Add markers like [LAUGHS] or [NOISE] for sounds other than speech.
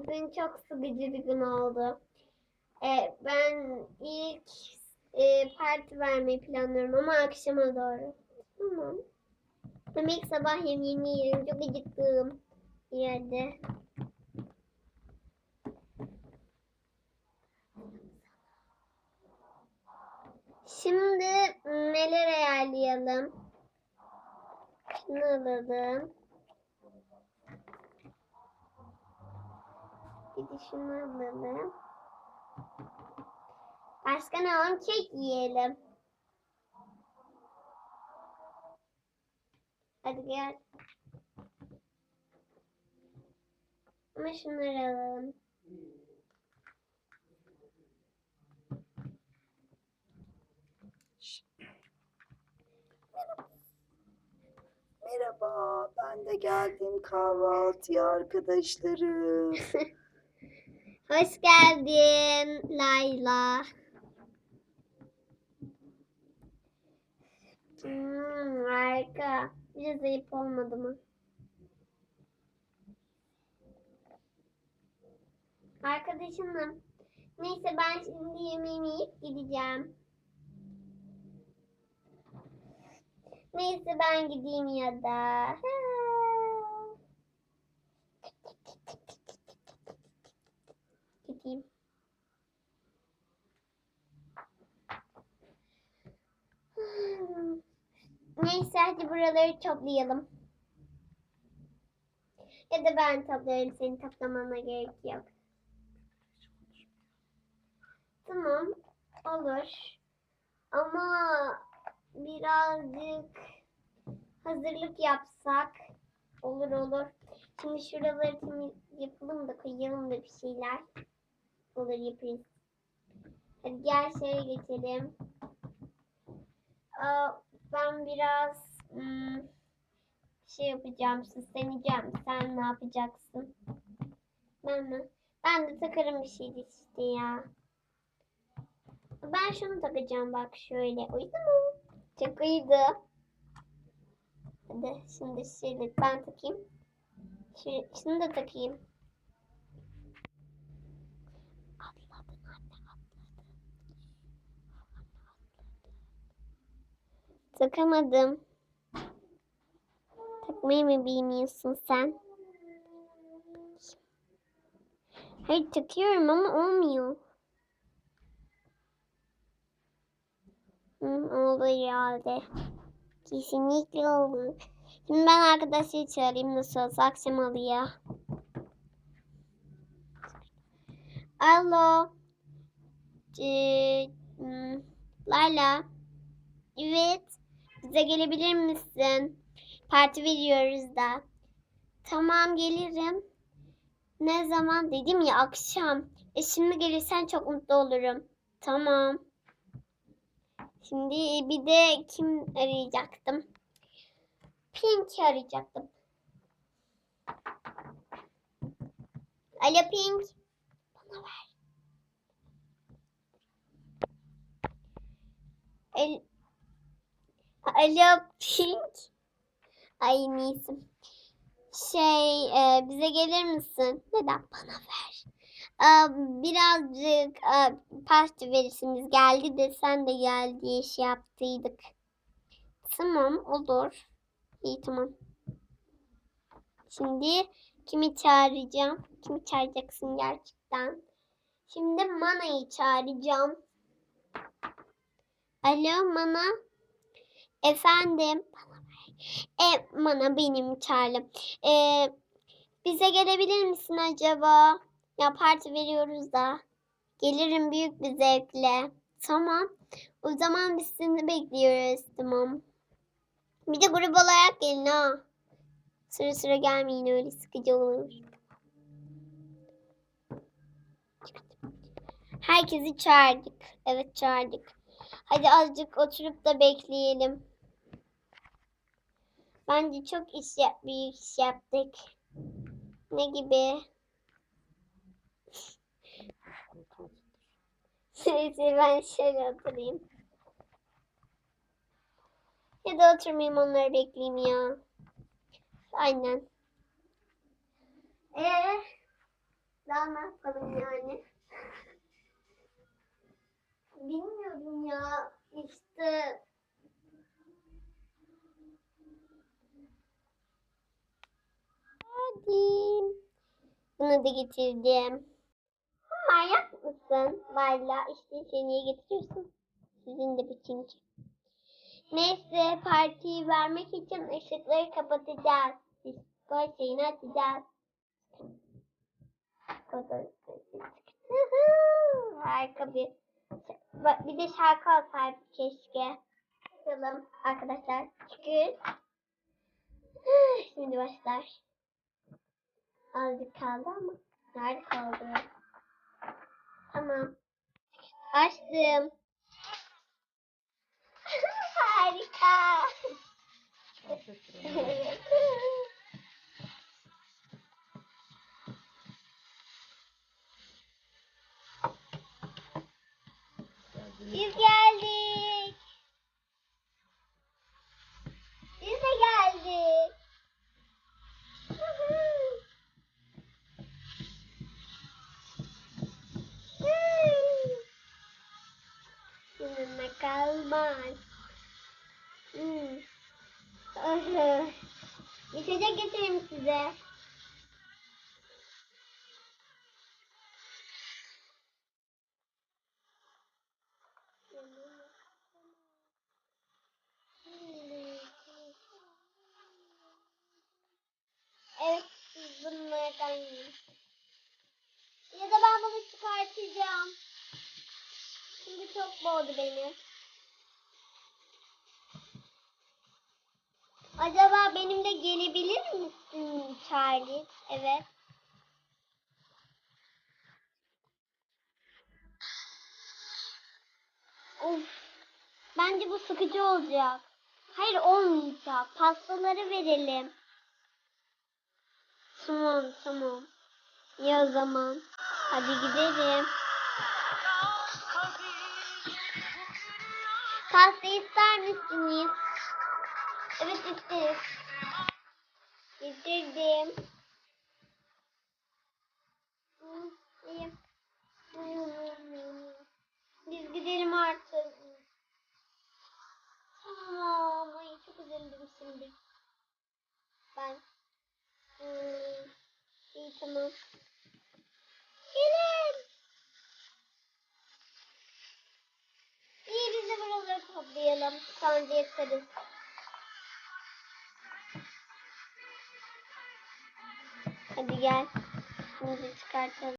Bugün çok sıkıcı bir gün oldu. Ee, ben ilk e, parti vermeyi planlıyorum ama akşama doğru. Tamam. Ama ilk sabah yemeğimi yerim. Çok acıktım. Yerde. Şimdi neler ayarlayalım? Şunu alalım. Şunu alalım. Başka ne alalım? Kek yiyelim. Hadi gel. Ama şunları alalım. Merhaba, ben de geldim kahvaltıya arkadaşlarım. [LAUGHS] Hoş geldin Layla. Hmm, harika. Biraz ayıp olmadı mı? Arkadaşınım. Neyse ben şimdi yemeğimi yiyip gideceğim. Neyse ben gideyim ya da. Gideyim. Neyse hadi buraları toplayalım. Ya da ben toplarım senin toplamana gerek yok. Tamam olur. Ama birazcık hazırlık yapsak olur olur. Şimdi şuraları temiz yapalım da koyalım da bir şeyler. Olur yaparız. Hadi gel şöyle geçelim. Ben biraz hmm, şey yapacağım, süsleneceğim. Sen ne yapacaksın? Ben mi? Ben de takarım bir şey işte ya. Ben şunu takacağım bak şöyle. Uydu mu? Çok uydu. Hadi şimdi şöyle ben takayım. Şu, şunu da takayım. Takamadım. Takmayı mı bilmiyorsun sen? Hayır takıyorum ama olmuyor. Hı, oldu herhalde. Kesinlikle oldu. Şimdi ben arkadaşları çağırayım nasıl olsa akşam oluyor. Alo. Ee, Layla. Evet. Bize gelebilir misin? Parti veriyoruz da. Tamam gelirim. Ne zaman dedim ya akşam. E şimdi gelirsen çok mutlu olurum. Tamam. Şimdi bir de kim arayacaktım? Pink'i arayacaktım. Alo Pink. Bana ver. El... Alo Pink. Ay neyse. Şey e, bize gelir misin? Neden? Bana ver. Ee, birazcık e, parti verisimiz geldi de sen de gel diye şey yaptıydık. Tamam olur. İyi tamam. Şimdi kimi çağıracağım? Kimi çağıracaksın gerçekten? Şimdi Mana'yı çağıracağım. Alo Mana. Efendim. Bana. E, Mana benim çağrım. E, bize gelebilir misin acaba? Ya parti veriyoruz da. Gelirim büyük bir zevkle. Tamam. O zaman biz seni bekliyoruz. Tamam. Bir de grup olarak gelin ha. Sıra sıra gelmeyin öyle sıkıcı olur. Herkesi çağırdık. Evet çağırdık. Hadi azıcık oturup da bekleyelim. Bence çok iş yap, büyük iş yaptık. Ne gibi? Neyse ben şöyle oturayım. Ya da oturmayayım onları bekleyeyim ya. Aynen. Ee, daha Daha ne yapalım yani? Bilmiyorum ya. İşte Hadi. Bunu da getirdim. Manyak mısın? Valla işte seni getiriyorsun? Sizin de çünkü. Neyse partiyi vermek için ışıkları kapatacağız. Disco şeyini açacağız. [LAUGHS] Harika bir bir de şarkı olsaydı keşke. Bakalım arkadaşlar. Çıkır. [LAUGHS] Şimdi başlar. Azıcık kaldı ama. Nerede kaldı? Tamam. Açtım. [LAUGHS] Harika. [LAUGHS] Biz geldik. Size. Evet, siz bunlardan. Ya da ben bunu çıkartacağım. Şimdi çok boğdu beni. Acaba benimle gelebilir misin Charlie? Evet. Of. Bence bu sıkıcı olacak. Hayır olmayacak. Pastaları verelim. Tamam tamam. Ya o zaman. Hadi gidelim. Pasta ister misiniz? Evet. Hı, iyi. Biz gidelim artık. Tamam. Ay çok üzüldüm şimdi. Ben. Hmm, iyi tamam. Gelin. İyi biz de buraları toplayalım. Sonra yatarız. Gel. Şimdi çıkartalım.